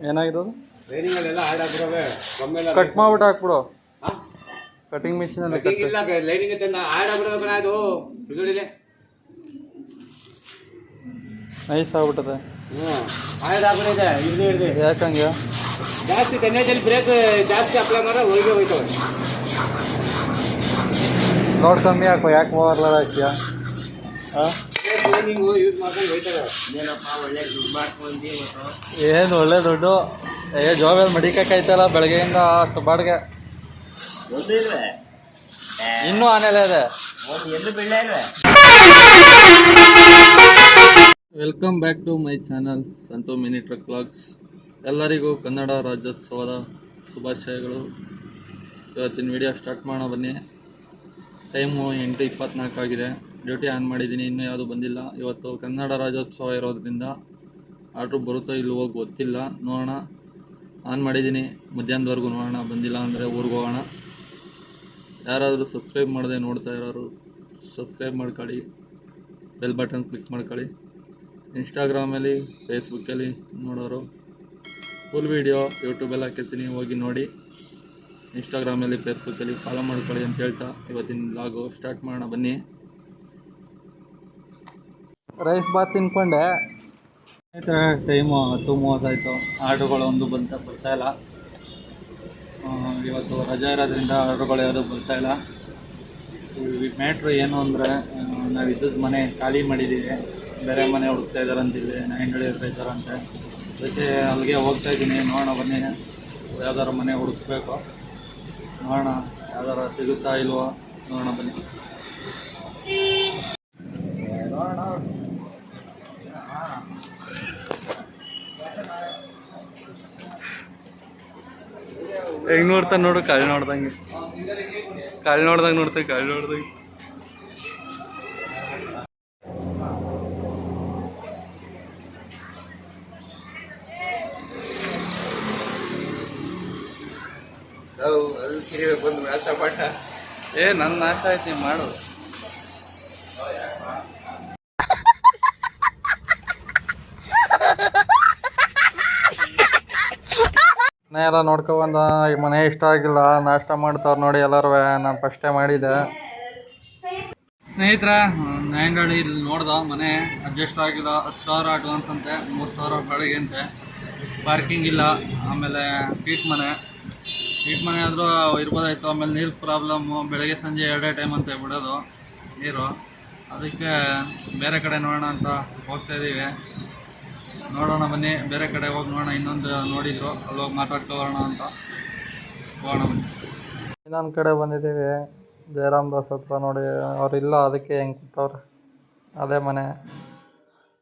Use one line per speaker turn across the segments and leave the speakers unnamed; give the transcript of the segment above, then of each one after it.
ಏನಾಗಿರೋದು?
Training ಅಲ್ಲೆಲ್ಲ ಹಾಳಾಗಿರೋವೆ ಒಮ್ಮೆಲ್ಲ
cut ಮಾಡ್ಬಿಟ್ಟು ಹಾಕ್ಬಿಡು. ಕಟಿಂಗ್ ಮಿಷಿನ್ ಅಲ್ಲಿ ಕಟ್
ಇಲ್ಲ ಲೈನಿಂಗ್ ತಂದ ಹಾಳಾಗಿರೋವೆ ಕಣ ಅದು. ಬಿಡುಗಡೆ
ನೈಸ್ ಆಗ್ಬಿಟ್ಟದೆ.
ಹ್ಞೂ. ಹಾಳಾಗಿರೋದೆ ಹಿಡ್ದು ಹಿಡ್ದು.
ಯಾಕಂಗೆ
ಜಾಸ್ತಿ ಟೆನ್ನೇಜಲ್ಲಿ ಬ್ರೇಕ್ ಜಾಸ್ತಿ ಅಪ್ಲೈ ಮಾಡ್ರೆ ಹೋಗಿ ಹೋಯ್ತವೆ
ನೋಡ್ ಕಮ್ಮಿ ಹಾಕು ಯಾಕೆ ಓವರ್ಲರ್ ಹಾಕ್ತೀಯ? ಹಾಂ ಏನು ಒಳ್ಳೆ ದುಡ್ಡು. ಏ ಜಾಬಲ್ಲಿ ಮಡಿಕಾಯ್ತಲ್ಲ ಬೆಳಗ್ಗೆಯಿಂದ ಬಾಡಿಗೆ ಇನ್ನೂ ಆನೆಲ್ಲ ಇದೆ. Welcome back to my channel Santhu mini truck vlogs. ಎಲ್ಲರಿಗೂ ಕನ್ನಡ ರಾಜ್ಯೋತ್ಸವದ ಶುಭಾಶಯಗಳು. ಇವತ್ತಿನ ವಿಡಿಯೋ ಸ್ಟಾರ್ಟ್ ಮಾಡೋ ಬನ್ನಿ. ಟೈಮು ಎಂಟು ಇಪ್ಪತ್ನಾಲ್ಕು ಆಗಿದೆ. ಡ್ಯೂಟಿ ಆನ್ ಮಾಡಿದ್ದೀನಿ, ಇನ್ನೂ ಯಾವುದು ಬಂದಿಲ್ಲ. ಇವತ್ತು ಕನ್ನಡ ರಾಜ್ಯೋತ್ಸವ ಇರೋದ್ರಿಂದ ಆರ್ಡ್ರು ಬರುತ್ತೋ ಇಲ್ವೋ ಗೊತ್ತಿಲ್ಲ. ನೋಡೋಣ. ಆನ್ ಮಾಡಿದ್ದೀನಿ. ಮಧ್ಯಾಹ್ನದವರೆಗೂ ನೋಡೋಣ. ಬಂದಿಲ್ಲ ಅಂದರೆ ಊರಿಗೆ ಹೋಗೋಣ. ಯಾರಾದರೂ ಸಬ್ಸ್ಕ್ರೈಬ್ ಮಾಡದೆ ನೋಡ್ತಾ ಇರೋರು ಸಬ್ಸ್ಕ್ರೈಬ್ ಮಾಡ್ಕೊಳ್ಳಿ. ಬೆಲ್ ಬಟನ್ ಕ್ಲಿಕ್ ಮಾಡ್ಕೊಳ್ಳಿ. ಇನ್ಸ್ಟಾಗ್ರಾಮಲ್ಲಿ ಫೇಸ್ಬುಕ್ಕಲ್ಲಿ ನೋಡೋರು. ಫುಲ್ ವೀಡಿಯೋ ಯೂಟ್ಯೂಬಲ್ಲಿ ಹಾಕಿರ್ತೀನಿ. ಹೋಗಿ ನೋಡಿ. ಇನ್ಸ್ಟಾಗ್ರಾಮಲ್ಲಿ ಫೇಸ್ಬುಕ್ಕಲ್ಲಿ ಫಾಲೋ ಮಾಡ್ಕೊಳ್ಳಿ ಅಂತ ಹೇಳ್ತಾ ಇವತ್ತಿನ ಲಾಗು ಸ್ಟಾರ್ಟ್ ಮಾಡೋಣ. ಬನ್ನಿ. ರೈಸ್ ಬಾತ್ ತಿನ್ಕೊಂಡೆ. ಟೈಮು ಹತ್ತು ಮೂವತ್ತಾಯಿತು. ಆರ್ಡ್ರುಗಳು ಒಂದು ಬಂತ, ಬರ್ತಾ ಇಲ್ಲ. ಇವತ್ತು ರಜೆ ಇರೋದ್ರಿಂದ ಆರ್ಡ್ರುಗಳು ಯಾವುದೂ ಬರ್ತಾ ಇಲ್ಲ. ಮ್ಯಾಟ್ರು ಏನು ಅಂದರೆ ನಾವು ಇದ್ದದ್ದು ಮನೆ ಖಾಲಿ ಮಾಡಿದ್ದೀವಿ ಬೇರೆ ಮನೆ ಹುಡುಕ್ತಾ ಇದ್ದಾರೆ ನಾ ಹಿಂಡಳಿ ಇರ್ತಾ ಇದ್ದಾರಂತೆ ಅದಕ್ಕೆ ಅಲ್ಲಿಗೆ ಹೋಗ್ತಾ ಇದ್ದೀನಿ. ನೋಡೋಣ ಬನ್ನಿ. ಯಾವ್ದಾರು ಮನೆ ಹುಡುಕ್ಬೇಕು. ನೋಡೋಣ ಯಾವ್ದಾರು ಸಿಗುತ್ತಾ ಇಲ್ವೋ, ನೋಡೋಣ ಬನ್ನಿ. ಹೆಂಗ್ ನೋಡ್ತಾ ನೋಡು ಕಾಳಿ ನೋಡ್ದಂಗೆ. ಕಾಳಿ ನೋಡ್ದಂಗೆ ನೋಡ್ತೀವಿ ಕಾಳಿ ನೋಡ್ದಂಗೆ.
ಬಂದು ನಾಶ ಪಾಠ.
ಏ ನನ್ನ ನಾಶ ಐತಿ ಮಾಡೋದು ಮಾಡು. ಮನೆ ಎಲ್ಲ ನೋಡ್ಕೊ ಬಂದ, ಈಗ ಮನೆ ಇಷ್ಟ ಆಗಿಲ್ಲ, ನಾಷ್ಟ ಮಾಡ್ತಾವ್ರು ನೋಡಿ ಎಲ್ಲರೂ ನಾನು ಫಸ್ಟೇ ಮಾಡಿದ್ದೆ ಸ್ನೇಹಿತರ ನಾಯಂಡಹಳ್ಳಿ ಇಲ್ಲಿ ನೋಡ್ದ, ಮನೆ ಅಡ್ಜಸ್ಟ್ ಆಗಿಲ್ಲ, ಹತ್ತು ಸಾವಿರ ಅಡ್ವಾನ್ಸ್ ಅಂತೆ ಮೂರು ಸಾವಿರ ಬಾಡಿಗೆ ಅಂತೆ. ಪಾರ್ಕಿಂಗ್ ಇಲ್ಲ, ಆಮೇಲೆ ಸೀಟ್ ಮನೆ. ಸೀಟ್ ಮನೆ ಆದರೂ ಇರ್ಬೋದಾಯ್ತು, ಆಮೇಲೆ ನೀರು ಪ್ರಾಬ್ಲಮ್ಮು ಬೆಳಗ್ಗೆ ಸಂಜೆ ಎರಡೇ ಟೈಮ್ ಅಂತ ಬಿಡೋದು, ನೀರು. ಅದಕ್ಕೆ ಬೇರೆ ಕಡೆ ನೋಡೋಣ ಅಂತ ಹೋಗ್ತಾ ಇದ್ದೀವಿ ನೋಡೋಣ ಬನ್ನಿ, ಬೇರೆ ಕಡೆ ಹೋಗಿ ನೋಡೋಣ, ಇನ್ನೊಂದು ನೋಡಿದ್ರು ಅಲ್ಲಿ ಹೋಗಿ ಬರೋಣ ಅಂತ. ಹೋಗೋಣ ಬನ್ನಿ. ಇನ್ನೊಂದು ಕಡೆ ಬಂದಿದ್ದೀವಿ, ಜಯರಾಮ್ ದಾಸ್ ಹತ್ರ ನೋಡಿ ಅವರಿಲ್ಲ ಅದಕ್ಕೆ ಹೆಂಗೆ ಕೂತವ್ರೆ? ಅದೇ ಮನೆ.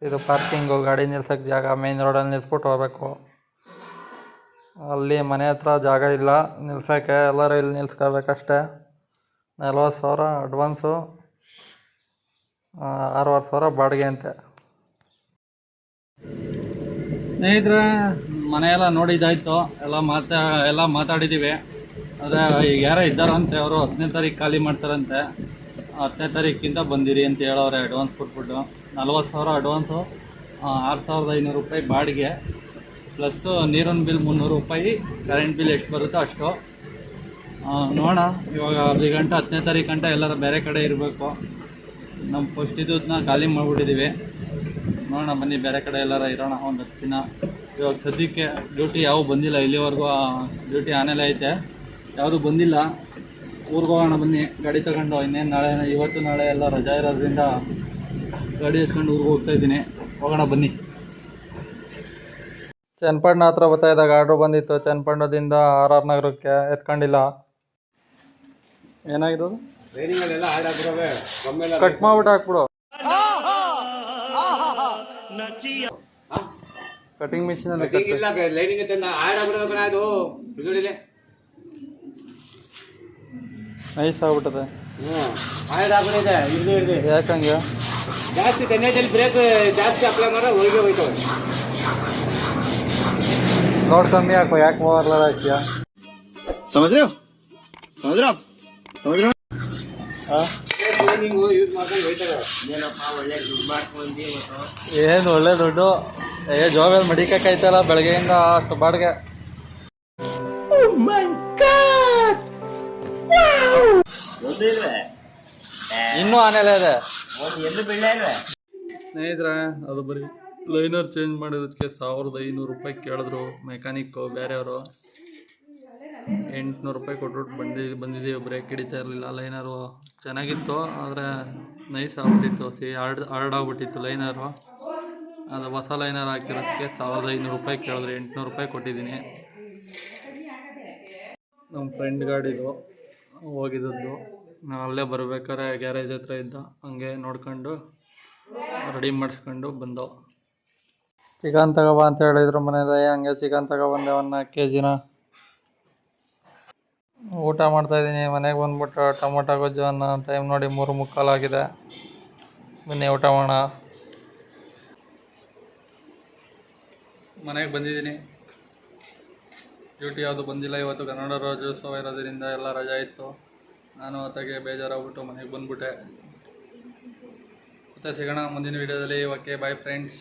ಇದು ಪಾರ್ಕಿಂಗು, ಗಾಡಿ ನಿಲ್ಸೋಕ್ಕೆ ಜಾಗ ಮೇನ್ ರೋಡಲ್ಲಿ ನಿಲ್ಸ್ಬಿಟ್ಟು ಹೋಗ್ಬೇಕು. ಅಲ್ಲಿ ಮನೆ ಹತ್ರ ಜಾಗ ಇಲ್ಲ, ನಿಲ್ಸೋಕ್ಕೆ ಎಲ್ಲರೂ ಇಲ್ಲಿ ನಿಲ್ಸ್ಕೋಬೇಕಷ್ಟೇ. ನಲ್ವತ್ತು ಸಾವಿರ ಅಡ್ವಾನ್ಸು ಆರೂವರೆ ಸಾವಿರ ಬಾಡಿಗೆ ಅಂತೆ. ಸ್ನೇಹಿತರೆ, ಮನೆಯೆಲ್ಲ ನೋಡಿದ್ದಾಯ್ತು. ಎಲ್ಲ ಮಾತಾ, ಎಲ್ಲ ಮಾತಾಡಿದ್ದೀವಿ. ಆದರೆ ಈಗ ಯಾರೋ ಇದ್ದಾರಂತೆ ಅವರು, ಹತ್ತನೇ ತಾರೀಕು ಖಾಲಿ ಮಾಡ್ತಾರಂತೆ. ಹತ್ತನೇ ತಾರೀಕಿಂತ ಬಂದಿರಿ ಅಂತ ಹೇಳೋರೆ ಅಡ್ವಾನ್ಸ್ ಕೊಟ್ಬಿಟ್ಟು. ನಲ್ವತ್ತು ಸಾವಿರ ಅಡ್ವಾನ್ಸು ಆರು ಸಾವಿರದ ಐನೂರು ರೂಪಾಯಿ ಬಾಡಿಗೆ. ಪ್ಲಸ್ಸು ನೀರಿನ ಬಿಲ್ ಮುನ್ನೂರು ರೂಪಾಯಿ ಕರೆಂಟ್ ಬಿಲ್ ಎಷ್ಟು ಬರುತ್ತೋ ಅಷ್ಟು. ನೋಡೋಣ. ಇವಾಗ ಅರ್ಧ ಗಂಟೆ, ಹತ್ತನೇ ತಾರೀಕು ಗಂಟೆ ಎಲ್ಲರೂ ಬೇರೆ ಕಡೆ ಇರಬೇಕು. ನಮ್ಮ ಫಸ್ಟ್ ಇದ್ದನ್ನ ಖಾಲಿ ಮಾಡಿಬಿಟ್ಟಿದ್ದೀವಿ. ನೋಡೋಣ ಬನ್ನಿ ಬೇರೆ ಕಡೆ ಎಲ್ಲಾರ ಇರೋಣ. ಒಂದು ಹತ್ತು ದಿನ. ಇವಾಗ ಸದ್ಯಕ್ಕೆ ಡ್ಯೂಟಿ ಯಾವೂ ಬಂದಿಲ್ಲ. ಇಲ್ಲಿವರೆಗೂ ಡ್ಯೂಟಿ ಆನೆಲ್ಲ ಐತೆ. ಯಾವುದು ಬಂದಿಲ್ಲ. ಊರಿಗೆ ಹೋಗೋಣ ಬನ್ನಿ. ಗಾಡಿ ತಗೊಂಡು ಇನ್ನೇನು ನಾಳೆ ಇವತ್ತು ನಾಳೆ ಎಲ್ಲ ರಜಾ ಇರೋದ್ರಿಂದ ಗಾಡಿ ಎತ್ಕೊಂಡು ಊರಿಗೆ ಹೋಗ್ತಾ ಇದ್ದೀನಿ. ಹೋಗೋಣ ಬನ್ನಿ. ಚನ್ನಪಣ್ಣ ಹತ್ರ ಬರ್ತಾ ಇದ್ದಾಗ ಆರ್ಡ್ರ್ ಬಂದಿತ್ತು. ಚನ್ನಪಣ್ಣದಿಂದ ಆರ್ ಆರ್ ನಗರಕ್ಕೆ ಎತ್ಕೊಂಡಿಲ್ಲ. ಏನಾಗಿರೋದು ಕಟ್ ಮಾಡ್ಬಿಟ್ಟು ಹಾಕ್ಬಿಡು. ಕಟಿಂಗ್ ಮೆಷಿನ್ ಅಲ್ಲಿ ಕಟ್
ಇಲ್ಲ ಲೈನಿಂಗ್ ತಂದ ಆಡ ಬಿಡೋಕನ ಅದು ಬಿಡೋಡಿಲೆ
ಐಸ್ ಆಗ್ಬಿಟ್ಟದೆ.
ಆಯ್ಡ್ ಆಗ್ಬಿಟ್ಟಿದೆ ಹಿಡ್ದು ಹಿಡ್ದು.
ಯಾಕಂಗೆ
ಜಾಸ್ತಿ ತನ್ನೇಜಲ್ಲಿ ಬ್ರೇಕ್ ಜಾಸ್ತಿ ಅಪ್ಲೈ ಮಾಡ್ರೆ ಹೋಗಿ ಹೋಯ್ತವೆ.
ನೋಡ್ ಕಮ್ಮಿ ಹಾಕೋ ಯಾಕೆ ಓವರ್ಲಾಡ್ ಹಾಕ್ತೀಯ?
ಸಮುದ್ರ? ಸಮುದ್ರ? ಸಮುದ್ರ?
ಹಾಂ
ಏನಪ್ಪ ಒಳ್ಳೆ ದುಡ್ಡು ಮಾಡ್ಕೊಂಡು
ಏನು ಒಳ್ಳೆ ದುಡ್ಡು? ಏ ಜೋಗಲ್ಲಿ ಮಡಿಕಾಯ್ತಲ್ಲ ಬೆಳಗ್ಗೆಯಿಂದ ಬಾಡ್ಗೆ ಇನ್ನೂ ಆನೆಲ್ಲ ಇದೆ. ಸ್ನೇಹಿತರೆ ಅದು ಬರೀ ಲೈನರ್ ಚೇಂಜ್ ಮಾಡಿರೋದಕ್ಕೆ ಸಾವಿರದ ಐನೂರು ರೂಪಾಯಿ ಕೇಳಿದ್ರು ಮೆಕ್ಯಾನಿಕ್ಕು ಬೇರೆಯವರು. ಎಂಟುನೂರು ರೂಪಾಯಿ ಕೊಟ್ಬಿಟ್ಟು ಬಂದಿ, ಬಂದಿದ್ದೀವಿ. ಬ್ರೇಕ್ ಹಿಡಿತಾ ಇರಲಿಲ್ಲ. ಲೈನರು ಚೆನ್ನಾಗಿತ್ತು, ಆದರೆ ನೈಸ್ ಆಗ್ಬಿಟ್ಟಿತ್ತು. ಸಿ ಹಾರ್ಡ್ ಹಾರ್ಡ್ ಲೈನರು ಅದು ಹೊಸ ಲೈನರ್ ಹಾಕಿರೋದಕ್ಕೆ ಸಾವಿರದ ಐನೂರು ರೂಪಾಯಿ ಕೇಳಿದ್ರೆ. ಎಂಟುನೂರು ರೂಪಾಯಿ ಕೊಟ್ಟಿದ್ದೀನಿ. ನಮ್ಮ ಫ್ರೆಂಡ್ ಗಾಡಿದು ಹೋಗಿದ್ದದ್ದು. ನಾನು ಅಲ್ಲೇ ಬರ್ಬೇಕಾದ್ರೆ ಗ್ಯಾರೇಜ್ ಹತ್ರ ಇದ್ದ. ಹಂಗೆ ನೋಡ್ಕೊಂಡು ರೆಡಿ ಮಾಡಿಸ್ಕೊಂಡು ಬಂದೋ ಚಿಕನ್ ತಗೋಬಾ ಅಂತ ಹೇಳಿದ್ರು ಮನೆಯಲ್ಲಿ. ಹಂಗೆ ಚಿಕನ್ ತಗೊಬಂದೆ ಒಂದು ನಾಲ್ಕು ಕೆ ಜಿನ ಊಟ ಮಾಡ್ತಾ ಇದ್ದೀನಿ. ಮನೆಗೆ ಬಂದ್ಬಿಟ್ಟು ಟೊಮೊಟೊ ಗೊಜ್ಜು ಅನ್ನೋ ಟೈಮ್ ನೋಡಿ ಮೂರು ಮುಕ್ಕಾಲು ಆಗಿದೆ. ಬನ್ನಿ ಊಟ ಮಾಡೋಣ. ಮನೆಗೆ ಬಂದಿದ್ದೀನಿ. ಡ್ಯೂಟಿ ಯಾವುದು ಬಂದಿಲ್ಲ. ಇವತ್ತು ಕನ್ನಡ ರಾಜ್ಯೋತ್ಸವ ಇರೋದ್ರಿಂದ ಎಲ್ಲ ರಜಾ ಇತ್ತು. ನಾನು ಹೊತ್ತಾಗೆ ಬೇಜಾರಾಗ್ಬಿಟ್ಟು ಮನೆಗೆ ಬಂದ್ಬಿಟ್ಟೆ. ಮತ್ತೆ ಸಿಗೋಣ ಮುಂದಿನ ವೀಡಿಯೋದಲ್ಲಿ ಓಕೆ ಬಾಯ್ ಫ್ರೆಂಡ್ಸ್